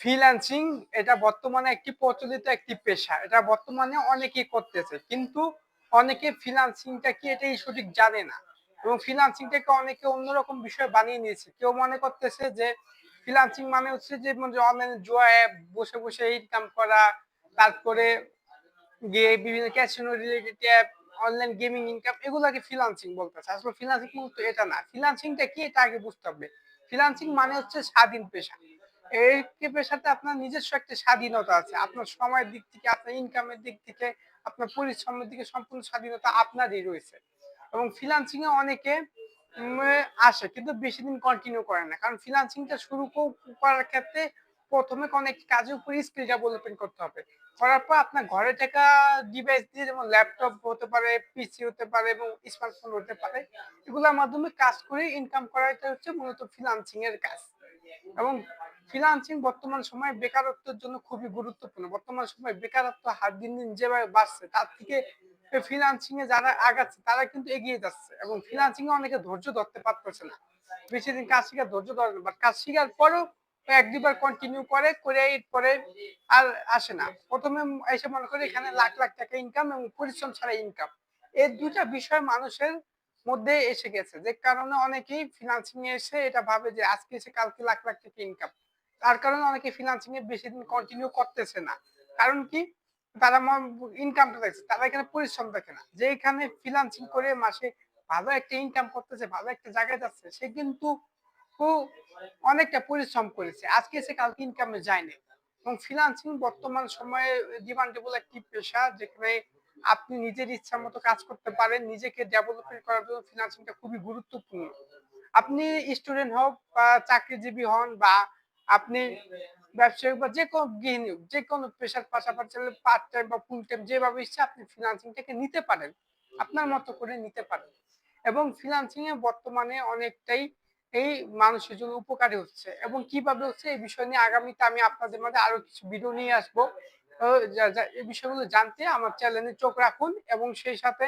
Freelancing এটা বর্তমানে একটি প্রচলিত একটি পেশা। এটা বর্তমানে অনেকেই করতেছে, কিন্তু অনেকে ফ্রিল্যান্সিংটা কি এটাই সঠিক জানে না। এবং ফ্রিল্যান্সিংটাকে অনেকে অন্যরকম বিষয় বানিয়ে নিয়েছে। কেউ মনে করতেছে যে ফ্রিল্যান্সিং মানে হচ্ছে যে অনলাইনে জুয়া অ্যাপ বসে বসে ইনকাম করা, তারপরে গিয়ে বিভিন্ন casino related app online gaming income এগুলোকে ফ্রিল্যান্সিং বলতেছে। আসলে ফ্রিল্যান্সিং মূলত এটা না। ফ্রিল্যান্সিংটা কি এটা আগে বুঝতে হবে। ফ্রিল্যান্সিং মানে হচ্ছে স্বাধীন পেশা। এই পেশাতে আপনার নিজস্ব একটা স্বাধীনতা আছে। আপনার সময়ের দিক থেকে, আপনার ইনকামের দিক থেকে, আপনার পরিশ্রমের দিকে সম্পূর্ণ স্বাধীনতা আপনারই রয়েছে। এবং ফ্রিল্যান্সিং এ অনেকে আসে, কিন্তু বেশি দিন কন্টিনিউ করে না। কারণ ফ্রিল্যান্সিংটা শুরু করার ক্ষেত্রে প্রথমে অনেক কাজের উপর স্কিল ডেভেলপমেন্ট করতে হবে। করার পর আপনার ঘরে থাকা ডিভাইস দিয়ে যেমন ল্যাপটপ হতে পারে পিসি হতে পারে এবং স্মার্টফোন হতে পারে, এগুলোর মাধ্যমে কাজ করে ইনকাম করাটা হচ্ছে মূলত ফ্রিল্যান্সিং এর কাজ। এবং ফ্রিল্যান্সিং বর্তমান সময়ে বেকারত্বের জন্য খুবই গুরুত্বপূর্ণ। বর্তমান সময়ে বেকারত্ব হাত দিন দিন যেভাবে বাড়ছে, তার থেকে ফ্রিল্যান্সিং এ যারা আগাচ্ছে, তারা কিন্তু এগিয়ে যাচ্ছে এবং ফ্রিল্যান্সিং এ অনেকে ধৈর্য ধরতে পারতেছে না। বেশি দিন কাজ শিখার ধৈর্য ধরে না বাট কাজ শিখার পরেও এক দুবার কন্টিনিউ করে করে পরে আর আসে না। প্রথমে এসে মনে করে এখানে লাখ লাখ টাকা ইনকাম এবং পরিশ্রম ছাড়া ইনকাম এই দুটা বিষয় মানুষের মধ্যে এসে গেছে। যে কারণে অনেকেই ফিনান্সিং এসে এটা ভাবে যে আজকে এসে কালকে লাখ লাখ টাকা ইনকাম তার কারণে অনেকে ফিনান্সিং এ বেশি দিন কন্টিনিউ করতেছে না। কারণ কি? তারা ইনকামটা দেখছে, তারা এখানে পরিশ্রম দেখে না। যে এখানে ফিনান্সিং করে মাসে ভালো একটা ইনকাম করতেছে, ভালো একটা জায়গায় যাচ্ছে, সে কিন্তু অনেকটা পরিশ্রম করেছে। আজকে এসে কালকে ইনকামে যায়নি। এবং ফিনান্সিং বর্তমান সময়ে ডিমান্ডেবল একটি পেশা যেখানে আপনি নিজের ইচ্ছা মতো কাজ করতে পারেন, নিজেকে ডেভেলপমেন্ট করার জন্য ফিনান্সিংটা খুবই গুরুত্বপূর্ণ। আপনি স্টুডেন্ট হোক বা চাকরিজীবী হন বা আপনি ব্যবসায়িক বা যে কোনো গৃহিণী যে কোনো পেশার পাশাপাশি পার্ট টাইম বা ফুল টাইম যেভাবে ইচ্ছা আপনি ফিনান্সিংটাকে নিতে পারেন, আপনার মতো করে নিতে পারেন। এবং ফিনান্সিং এ বর্তমানে অনেকটাই এই মানুষের জন্য উপকারী হচ্ছে। এবং কীভাবে হচ্ছে এই বিষয় নিয়ে আগামীতে আমি আপনাদের মধ্যে আরও কিছু ভিডিও নিয়ে আসব। এই বিষয়গুলো জানতে আমার চ্যানেলে চোখ রাখুন এবং সেই সাথে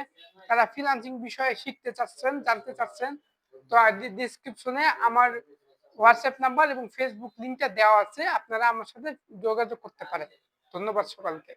তারা ফিনান্সিং বিষয়ে শিখতে চাচ্ছেন, জানতে চাচ্ছেন, তো ডিসক্রিপশনে আমার হোয়াটসঅ্যাপ নাম্বার এবং ফেসবুক লিঙ্কটা দেওয়া আছে, আপনারা আমার সাথে যোগাযোগ করতে পারেন। ধন্যবাদ সকলকে।